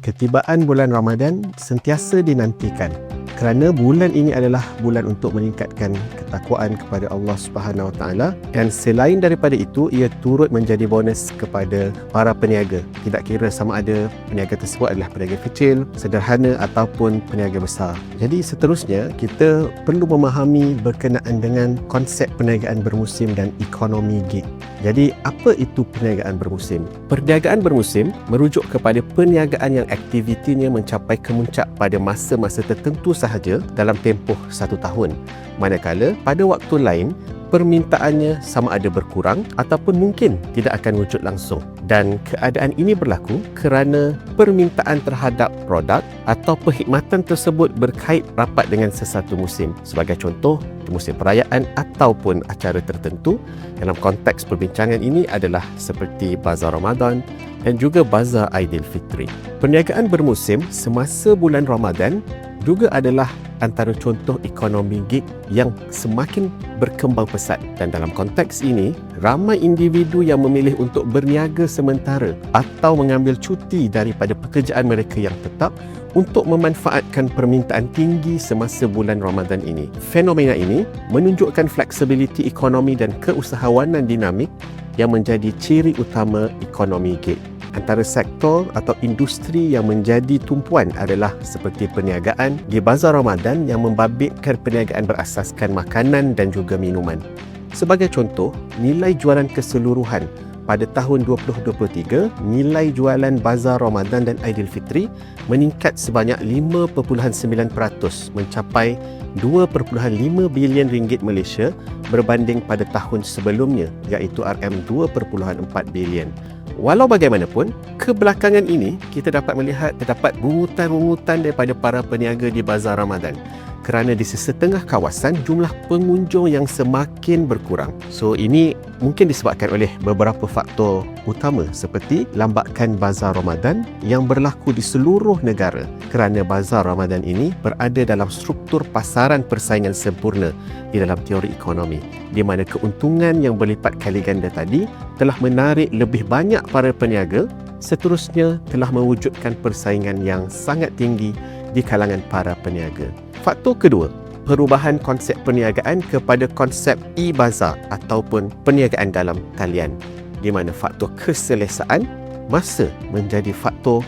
Ketibaan bulan Ramadan sentiasa dinantikan kerana bulan ini adalah bulan untuk meningkatkan ketakwaan kepada Allah Subhanahu Wa Taala dan selain daripada itu ia turut menjadi bonus kepada para peniaga tidak kira sama ada peniaga tersebut adalah peniaga kecil, sederhana ataupun peniaga besar. Jadi seterusnya kita perlu memahami berkenaan dengan konsep perniagaan bermusim dan ekonomi gig. Jadi apa itu perniagaan bermusim? Perniagaan bermusim merujuk kepada perniagaan yang aktivitinya mencapai kemuncak pada masa-masa tertentu sahaja sahaja dalam tempoh satu tahun. Manakala pada waktu lain permintaannya sama ada berkurang ataupun mungkin tidak akan wujud langsung. Dan keadaan ini berlaku kerana permintaan terhadap produk atau perkhidmatan tersebut berkait rapat dengan sesuatu musim. Sebagai contoh, musim perayaan ataupun acara tertentu. Dalam konteks perbincangan ini adalah seperti Bazar Ramadan dan juga Bazar Aidilfitri. Perniagaan bermusim semasa bulan Ramadan juga adalah antara contoh ekonomi gig yang semakin berkembang pesat dan dalam konteks ini ramai individu yang memilih untuk berniaga sementara atau mengambil cuti daripada pekerjaan mereka yang tetap untuk memanfaatkan permintaan tinggi semasa bulan Ramadan ini. Fenomena ini menunjukkan fleksibiliti ekonomi dan keusahawanan dinamik yang menjadi ciri utama ekonomi gig antara sektor atau industri yang menjadi tumpuan adalah seperti perniagaan di bazar Ramadan yang membabitkan perniagaan berasaskan makanan dan juga minuman. Sebagai contoh, nilai jualan keseluruhan pada tahun 2023, nilai jualan bazar Ramadan dan Aidilfitri meningkat sebanyak 5.9% mencapai 2.5 bilion ringgit Malaysia berbanding pada tahun sebelumnya iaitu RM2.4 bilion. Walau bagaimanapun, kebelakangan ini kita dapat melihat terdapat bungutan-bungutan daripada para peniaga di Bazar Ramadan kerana di sesetengah kawasan jumlah pengunjung yang semakin berkurang. So ini mungkin disebabkan oleh beberapa faktor utama seperti lambakan bazar Ramadan yang berlaku di seluruh negara kerana bazar Ramadan ini berada dalam struktur pasaran persaingan sempurna di dalam teori ekonomi di mana keuntungan yang berlipat kali ganda tadi telah menarik lebih banyak para peniaga seterusnya telah mewujudkan persaingan yang sangat tinggi di kalangan para peniaga. Faktor kedua, perubahan konsep perniagaan kepada konsep e-bazar ataupun perniagaan dalam talian di mana faktor keselesaan masa menjadi faktor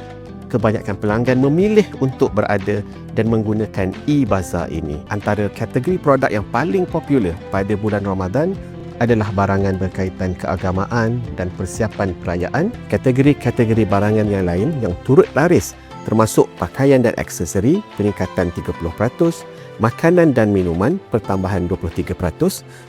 kebanyakan pelanggan memilih untuk berada dan menggunakan e-bazar ini. Antara kategori produk yang paling popular pada bulan Ramadan adalah barangan berkaitan keagamaan dan persiapan perayaan. Kategori-kategori barangan yang lain yang turut laris termasuk pakaian dan aksesori peningkatan 30%, makanan dan minuman pertambahan 23%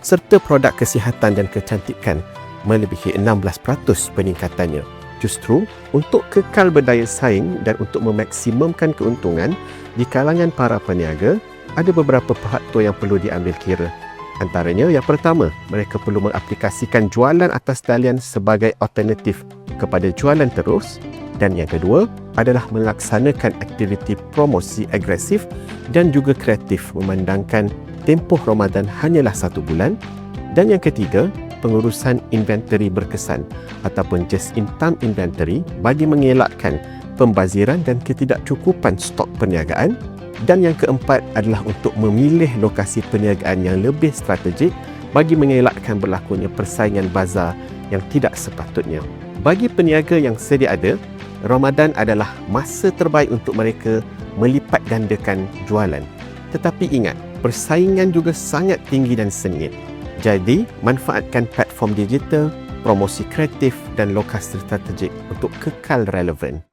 serta produk kesihatan dan kecantikan melebihi 16% peningkatannya. Justru untuk kekal berdaya saing dan untuk memaksimumkan keuntungan di kalangan para peniaga, ada beberapa faktor yang perlu diambil kira. Antaranya yang pertama, mereka perlu mengaplikasikan jualan atas talian sebagai alternatif kepada jualan terus. Dan yang kedua adalah melaksanakan aktiviti promosi agresif dan juga kreatif memandangkan tempoh Ramadan hanyalah satu bulan. Dan yang ketiga pengurusan inventory berkesan ataupun just-in-time inventory bagi mengelakkan pembaziran dan ketidakcukupan stok perniagaan dan yang keempat adalah untuk memilih lokasi perniagaan yang lebih strategik bagi mengelakkan berlakunya persaingan bazar yang tidak sepatutnya. Bagi peniaga yang sedia ada, Ramadan adalah masa terbaik untuk mereka melipat gandakan jualan. Tetapi ingat, persaingan juga sangat tinggi dan sengit. Jadi, manfaatkan platform digital, promosi kreatif dan lokasi strategik untuk kekal relevan.